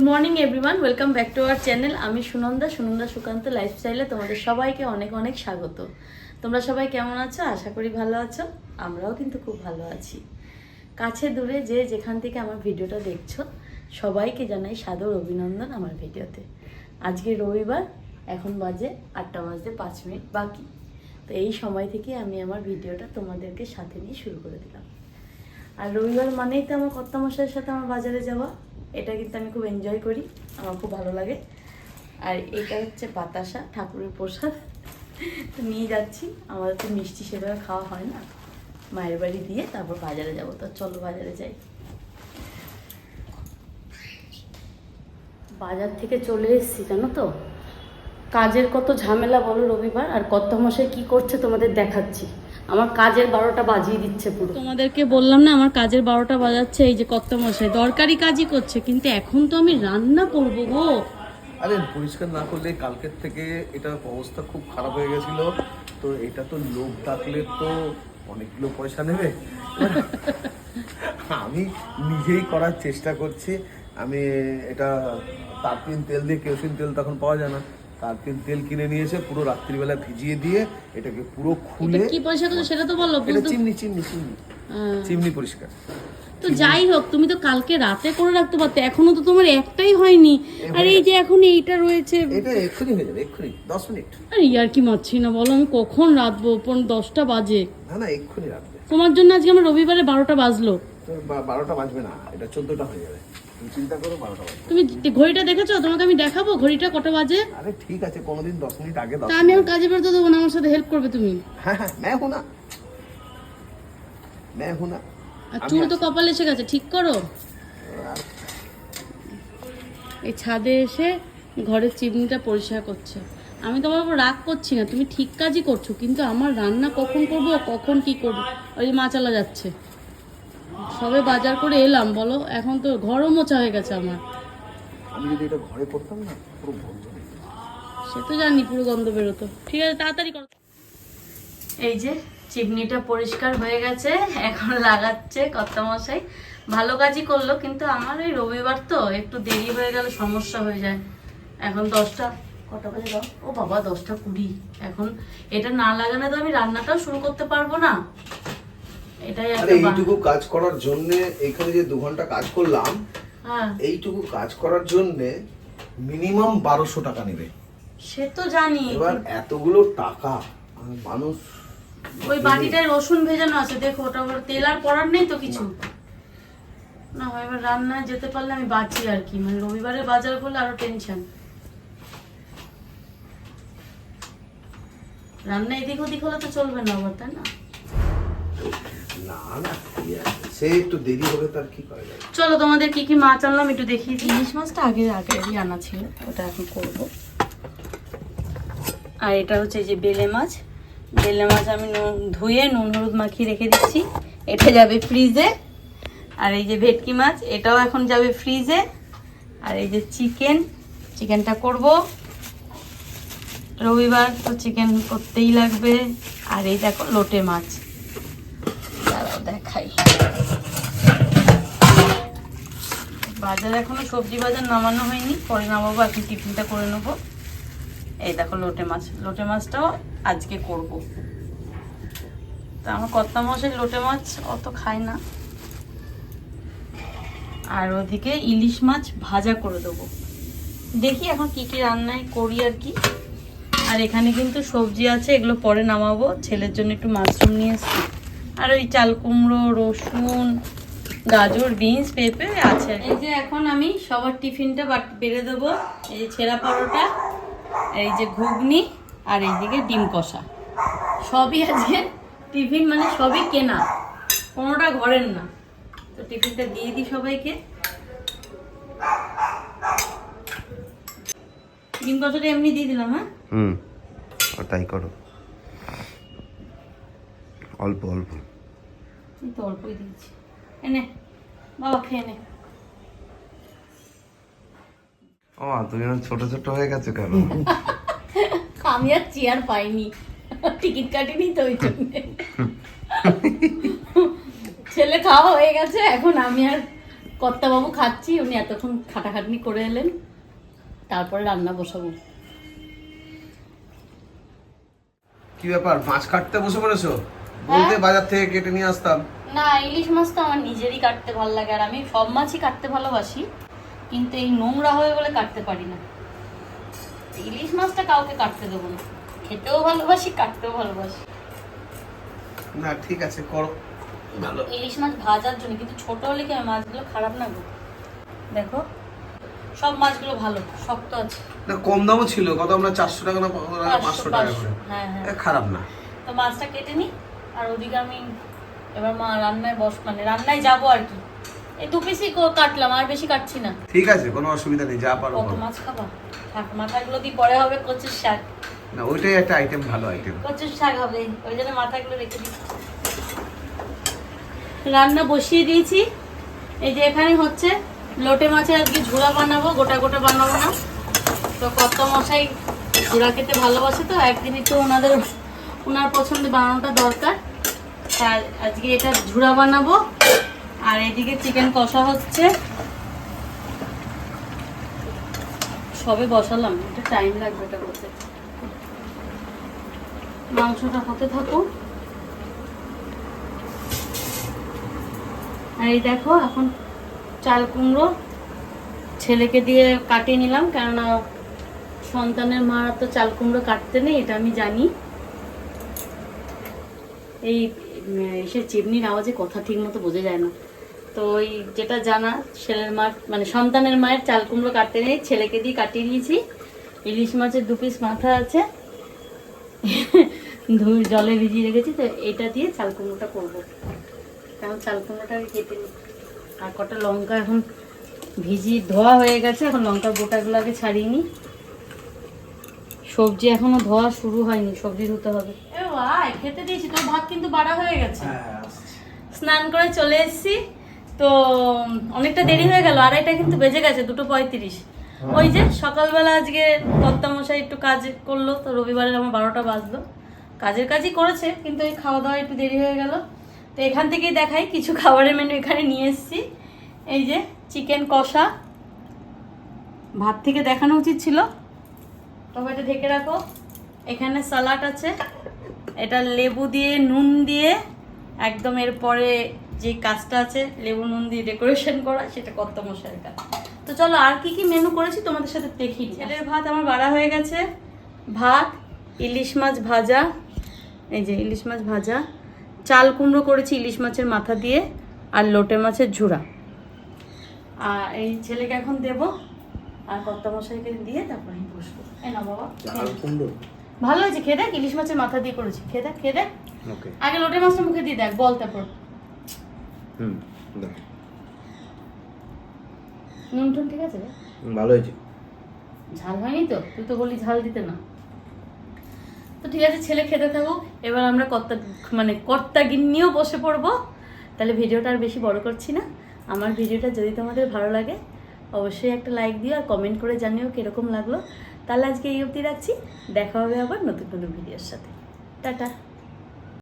Good morning everyone welcome back to our channel আমি সুনন্দা সুনন্দা সুকান্ত লাইফস্টাইলে তোমাদের সবাইকে অনেক অনেক স্বাগত। তোমরা সবাই কেমন আছো? আশা করি ভালো আছো। আমরাও কিন্তু খুব ভালো আছি। কাছে দূরে যে যেখান থেকে আমার ভিডিওটা দেখছ, সবাইকে জানাই সাদর অভিনন্দন আমার ভিডিওতে। আজকে রবিবার, এখন বাজে আটটা বাজতে পাঁচ মিনিট বাকি। তো এই সময় থেকে আমি আমার ভিডিওটা তোমাদেরকে সাথে নিয়ে শুরু করে দিলাম। আর রবিবার মানেই তো আমার কর্তামশাইয়ের সাথে আমার বাজারে যাওয়া। এটা কিন্তু আমি খুব এনজয় করি, আমার খুব ভালো লাগে। আর এটা হচ্ছে বাতাসা, ঠাকুরের প্রসাদ। তো নিয়ে যাচ্ছি, আমাদের তো মিষ্টি সেভাবে খাওয়া হয় না। মায়ের বাড়ি দিয়ে তারপর বাজারে যাব। তো চলো বাজারে যাই। বাজার থেকে চলে এসেছি, জানো তো? কাজের কত ঝামেলা বলো রবিবার, আর কত মশাই কি করছে তোমাদের দেখাচ্ছি। আমার কাজের বারোটা বাজিয়ে দিচ্ছে পুরো। তোমাদেরকে বললাম না আমার কাজের বারোটা বাজাচ্ছে এই যে কত মশাই দরকারি কাজই করছে কিন্তু এখন তো আমি রান্না করব গো। আরে পরিষ্কার না করলে কালকের থেকে এটার অবস্থা খুব খারাপ হয়ে গেছিল তো এটা তো লোক ডাকলে তো অনেকগুলো পয়সা নেবে। আমি নিজেই করার চেষ্টা করছি আমি এটা তারপিন তেল দিয়ে কেরোসিন তেল তখন পাওয়া যায় না। তারপিন তেল কিনে নিয়ে এসে পুরো রাত্রিবেলা ভিজিয়ে দিয়ে এটাকে পুরো খুলে কি পয়সা করছ সেটা তো বলো এটা চিমনি চিমনি চিমনি। চিমনি পরিষ্কার। তো যাই হোক তুমি তো কালকে রাতে করে রাখতে পারতে এখনও তো তোমার একটাই হয়নি। আর এই যে এখন এইটা রয়েছে। এটা এক্ষুনি হয়ে যাবে এক্ষুনি দশ মিনিট। আরে ইয়ার কি মারছি না বলো আমি কখন রাতবো? পনেরো দশটা বাজে। না না এক্ষুনি রাখবে তোমার জন্য আজকে আমার রবিবারে বারোটা বাজলো। বারোটা বাজবে না এটা চোদ্দটা হয়ে যাবে। তুমি চিন্তা করো বারোটা বাজবে তুমি ঘড়িটা দেখেছো তোমাকে আমি দেখাবো ঘড়িটা কটা বাজে আরে ঠিক আছে কোনোদিন দশ মিনিট আগে দশ তা আমি আমার কাজে বেরোতে দেবো না আমার সাথে হেল্প করবে তুমি হ্যাঁ হ্যাঁ मैं हूं ना मैं हूं ना আর চুল তো কপালে এসে গেছে ঠিক করো এই ছাদে এসে ঘরের চিমনিটা পরিষ্কার করছে আমি তোমার উপর রাগ করছি না তুমি ঠিক কাজই করছো কিন্তু আমার রান্না কখন করব কখন কি করবো ওই যে মাচালা যাচ্ছে সবে বাজার করে এলাম বলো? এখন তো ঘরও মোছা হয়ে গেছে আমার। আমি যদি এটা ঘরে করতাম না পুরো যেত। সে তো জানি পুরো গন্ধ বেরোতো। ঠিক আছে তাড়াতাড়ি করো। এই যে চিমনিটা পরিষ্কার হয়ে গেছে এখন লাগাচ্ছে কর্তামশাই। ভালো কাজই করল কিন্তু আমার ওই রবিবার তো একটু দেরি হয়ে গেলে সমস্যা হয়ে যায়। এখন দশটা কটা বাজে দাও? ও বাবা দশটা কুড়ি। এখন এটা না লাগানো তো আমি রান্নাটাও শুরু করতে পারব না। এটাই আরে এইটুকু কাজ করার জন্য এখানে যে দু ঘণ্টা কাজ করলাম হ্যাঁ। এইটুকু কাজ করার জন্য মিনিমাম বারোশো টাকা নেবে। সে তো জানি। এবার এতগুলো টাকা মানুষ ওই বাটিটায় রসুন ভেজানো আছে দেখো ওটা আবার তেল আর পড়ার নেই তো কিছু। না। এবার রান্নায় যেতে পারলে আমি বাঁচি আর কি মানে রবিবারে বাজার করলে আরও টেনশন রান্না এদিক ওদিক হলে তো চলবে না আবার তাই না? না না কি আছে? সে একটু দেরি হবে তার কি করা যাবে? চলো তোমাদের কি কি মাছ আনলাম একটু দেখিয়ে দিই। ইলিশ মাছটা আগে আগে আনা ছিল ওটা এখন করব। আর এটা হচ্ছে এই যে বেলে মাছ। বেলে মাছ আমি নুন ধুয়ে নুন হলুদ মাখিয়ে রেখে দিচ্ছি। এটা যাবে ফ্রিজে। আর এই যে ভেটকি মাছ এটাও এখন যাবে ফ্রিজে। আর এই যে চিকেন চিকেনটা করব। রবিবার তো চিকেন করতেই লাগবে। আর এই দেখো লোটে মাছ দাঁড়াও দেখাই বাজার এখনও সবজি বাজার নামানো হয়নি, পরে নামাবো, এখন টিফিনটা করে নেব। এই দেখো লোটে মাছ, লোটে মাছটাও আজকে করব। তা আমার কর্তা মশাই লোটে মাছ অত খায় না। আর ওদিকে ইলিশ মাছ ভাজা করে দেবো। দেখি এখন কি কি রান্নায় করি আর কি। আর এখানে কিন্তু সবজি আছে, এগুলো পরে নামাবো। ছেলের জন্য একটু মাশরুম নিয়ে এসছি। আর ওই চাল কুমড়ো, রসুন গাজর বিনস পেঁপে আছে। এই যে এখন আমি সবার টিফিনটা বেড়ে দেবো। এই যে ছেঁড়া পরোটা এই যে ঘুগনি আর এইদিকে ডিম কষা। সবই আজকে টিফিন মানে সবই কেনা। কোনোটা ঘরের না। তো টিফিনটা দিয়ে দিই সবাইকে। ডিম কষাটা এমনি দিয়ে দিলাম হ্যাঁ? হুম তাই করো। অল্প অল্প। তো অল্পই দিয়েছি। এনে বাবা খেয়ে নে। ও তুমি ছোট ছোট হয়ে গেছো কেন? আমি আর চেয়ার পাইনি। টিকিট কাটিনি তো ওই জন্যে। ছেলে খাওয়া হয়ে গেছে এখন আমি আর কর্তাবাবু খাচ্ছি উনি এতক্ষণ খাটাখাটনি করে এলেন। তারপরে রান্না বসাবো। কি ব্যাপার মাছ কাটতে বসে পড়েছো? বলতে বাজার থেকে কেটে নিয়ে আসতাম। না ইলিশ মাছ তো আমার নিজেরই কাটতে ভালো লাগে আর আমি সব মাছই কাটতে ভালোবাসি কিন্তু এই নোংরা হয়ে বলে কাটতে পারি না। ইলিশ মাছটা কাউকে কাটতে দেবো না। খেতেও ভালোবাসি কাটতেও ভালোবাসি। না ঠিক আছে করো। ভালো ইলিশ মাছ ভাজার জন্য কিন্তু ছোট হলে কি হয়, মাছগুলো খারাপ না গো? দেখো সব মাছগুলো ভালো শক্ত আছে। না কম দামও ছিল কত আমরা চারশো টাকা না পাঁচশো টাকা করে। হ্যাঁ হ্যাঁ। খারাপ না। তো মাছটা কেটে নিই আর ওদিকে আমি এবার মা রান্নায় বস মানে রান্নায় যাব আর কি। এই দু পিসই কো- কাটলাম আর বেশি কাটছি না। ঠিক আছে কোনো অসুবিধা নেই যা পারো কত মাছ খাবা? থাক মাথাগুলো দিয়ে পরে হবে কচুর শাক। না ওইটাই একটা আইটেম ভালো আইটেম কচুর শাক হবে ওই জন্য মাথাগুলো রেখে দিই রান্না বসিয়ে দিয়েছি। এই যে এখানে হচ্ছে লোটে মাছের আজকে ঝুড়া বানাবো গোটা গোটা বানাবো না। তো কত মশাই ঝুড়া খেতে ভালোবাসে তো একদিন একটু ওনাদের ওনার পছন্দে বানানোটা দরকার। আর আজকে এটা ঝুড়া বানাবো। আর এদিকে চিকেন কষা হচ্ছে। সবে বসালাম এটা টাইম লাগবে এটা করতে। মাংসটা হতে থাকুক। আর এই দেখো, এখন চাল কুমড়ো ছেলেকে দিয়ে কাটিয়ে নিলাম, কেননা সন্তানের মারা তো চাল কুমড়ো কাটতে নেই, এটা আমি জানি। এই সে চিমনির আওয়াজে কথা ঠিক মতো বোঝা যায় না। তো ওই যেটা জানা, ছেলের মা মানে সন্তানের মায়ের চাল কুমড়ো কাটতে নেই, ছেলেকে দিয়ে কাটিয়ে নিয়েছি। ইলিশ মাছের দু পিস মাথা আছে। ধুই জলে ভিজিয়ে রেখেছি, তো এটা দিয়ে চাল কুমড়োটা করব। কারণ চাল কুমড়োটা কেটে নিই। আর কটা লঙ্কা এখন ভিজি ধোয়া হয়ে গেছে, এখন লঙ্কার গোটাগুলো আগে ছাড়িয়ে নিই। সবজি এখনও ধোয়া শুরু হয়নি, সবজি ধুতে হবে। ভাই খেতে দিয়েছি তোর ভাত কিন্তু বাড়া হয়ে গেছে। স্নান করে চলে এসেছি তো অনেকটা দেরি হয়ে গেল আড়াইটা কিন্তু বেজে গেছে দুটো পঁয়ত্রিশ। ওই যে সকালবেলা আজকে কর্তামশাই একটু কাজ করল তো রবিবারের আমার বারোটা বাজলো। কাজের কাজই করেছে কিন্তু ওই খাওয়া দাওয়া একটু দেরি হয়ে গেল। তো এখান থেকেই দেখাই কিছু খাবারের মেনু এখানে নিয়ে এসেছি। এই যে চিকেন কষা। ভাত থেকে দেখানো উচিত ছিল। তবে এটা ঢেকে রাখো। এখানে সালাড আছে। এটা লেবু দিয়ে, নুন দিয়ে, একদম এরপরে যে কাজটা আছে, লেবু, নুন দিয়ে ডেকোরেশন করা, সেটা কত মশাইয়ের কাজ। তো চলো, আর কি কি মেনু করেছি তোমাদের সাথে দেখি ছেলের ভাত আমার বাড়া হয়ে গেছে। ভাত, ইলিশ মাছ ভাজা, এই যে ইলিশ মাছ ভাজা, চাল কুমড়ো করেছি ইলিশ মাছের মাথা দিয়ে, আর লোটে মাছের ঝুড়া। আর এই ছেলেকে এখন দেবো, আর কর্তা মশাইকে দিয়ে তারপরে বসবো। এ না বাবা। ভালো হয়েছে খেয়ে দেখ ইলিশ মাছের মাথা দিয়ে করেছি খেয়ে দেখ খেয়ে দেখ। ওকে। আগে লোটে মাছটা মুখে দিয়ে দেখ বল তারপর। হুম নুন টুন ঠিক আছে ভালো হয়েছে। ঝাল হয়নি তো? তুই তো বললি ঝাল দিতে না। তো ঠিক আছে ছেলে খেতে থাকুক। এবার আমরা কর্তা মানে কর্তা গিন্নিও বসে পড়ব। তাহলে ভিডিওটা আর বেশি বড় করছি না। আমার ভিডিওটা যদি তোমাদের ভালো লাগে অবশ্যই একটা লাইক দিও আর কমেন্ট করে জানিও কীরকম লাগল। তাহলে আজকে এই অবধি রাখছি। দেখা হবে আবার নতুন নতুন ভিডিওর সাথে। টাটা।